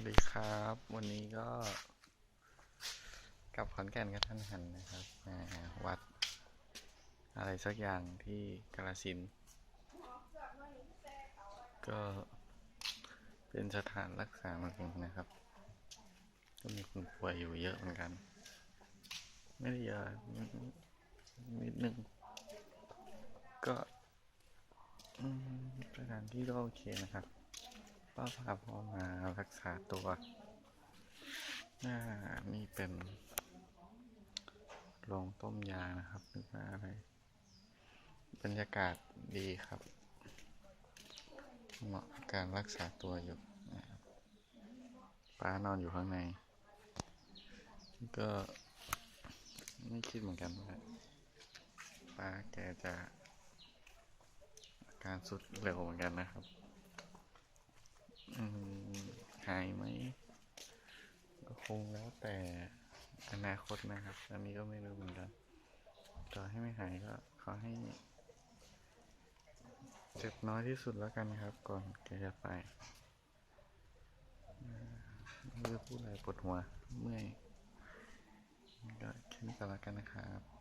วัสดีครับ วันนี้ก็กลับขอนแก่นกันท่านหันนะครับมาวัด อะไรสักอย่างที่กาลสิน ก็เป็นสถานรักษามะเร็งนะครับ ก็มีคนป่วยอยู่เยอะเหมือนกัน ไม่ได้เยอะนิดนึงก็สถานที่ก็โอเคนะครับ ก็พาพ่อมารักษาตัวน่านี่เป็นโรงต้มยานะครับนึกว่าอะไร บรรยากาศดีครับ เหมาะกับการรักษาตัวอยู่ป้านอนอยู่ข้างใน ก็ไม่คิดเหมือนกันว่าป้าแกจะอาการสุดเร็วเหมือนกันนะครับ หายไหมก็คงแล้วแต่อนาคตนะครับ อันนี้ก็ไม่รู้เหมือนกันต่อให้ไม่หายก็ขอให้เจ็บน้อยที่สุดแล้วกันครับ ก่อนแกจะไปไม่รู้พูดอะไรปวดหัวเมื่อยก็แค่นี้ก็แล้วกันนะครับ